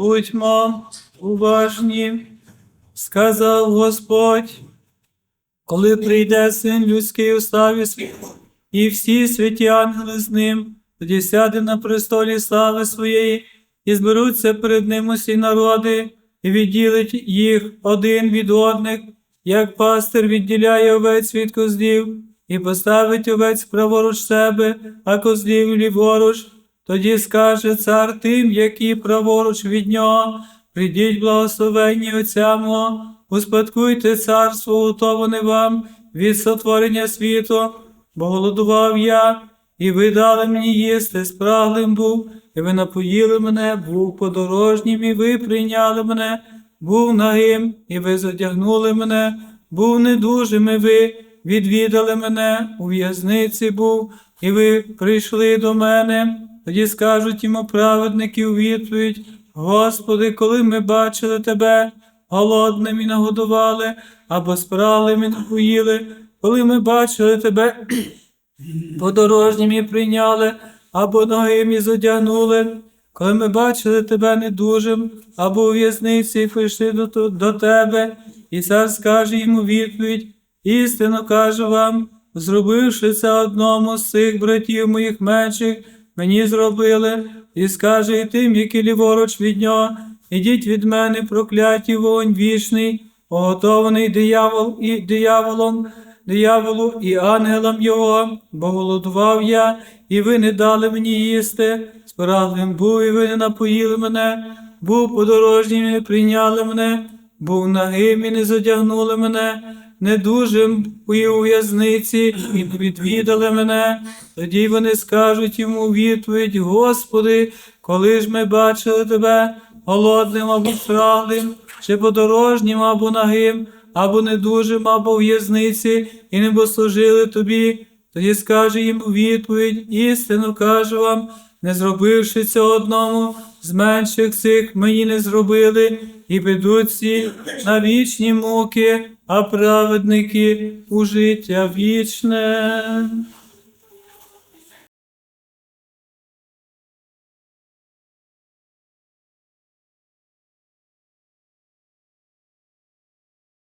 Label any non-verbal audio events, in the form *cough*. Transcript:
Будьмо уважні, сказав Господь, коли прийде син людський у славі свій, і всі святі ангели з ним, тоді сяде на престолі слави своєї, і зберуться перед ним усі народи, і відділить їх один від одних, як пастир відділяє овець від козлів, і поставить овець праворуч себе, а козлів ліворуч. Тоді скаже цар тим, які праворуч від нього, прийдіть благословенні Отця мого, успадкуйте царство, готоване вам від сотворення світу, бо голодував я, і ви дали мені їсти, спраглим був, і ви напоїли мене, був подорожнім, і ви прийняли мене, був нагим, і ви задягнули мене, був недужим, і ви відвідали мене, у в'язниці був, і ви прийшли до мене. Тоді скажуть йому праведники у відповідь, Господи, коли ми бачили Тебе, голодним і нагодували, або спраглим і напоїли, коли ми бачили Тебе, *clears throat* подорожнім і прийняли, або ногим і задягнули, коли ми бачили Тебе недужим, або у в'язниці і прийшли до, до Тебе, і цар скаже йому відповідь, істинно кажу вам, зробивши це одному з цих братів моїх менших, мені зробили, і скаже і тим, які ліворуч від нього, ідіть від мене, прокляті вогонь вічний, поготований диявол і дияволом, дияволу і ангелам його, бо голодував я, і ви не дали мені їсти, спраглим був, і ви не напоїли мене, був подорожнім, і не прийняли мене, був нагим і не задягнули мене, недужим і у в'язниці, і не відвідали мене. Тоді вони скажуть йому відповідь, Господи, коли ж ми бачили тебе голодним або спраглим, чи подорожнім або нагим, або недужим, або в'язниці, і не послужили тобі. Тоді скаже їм відповідь, істину кажу вам, не зробивши цього одному, з менших цих мені не зробили, і всі на вічні муки, а праведники у життя вічне.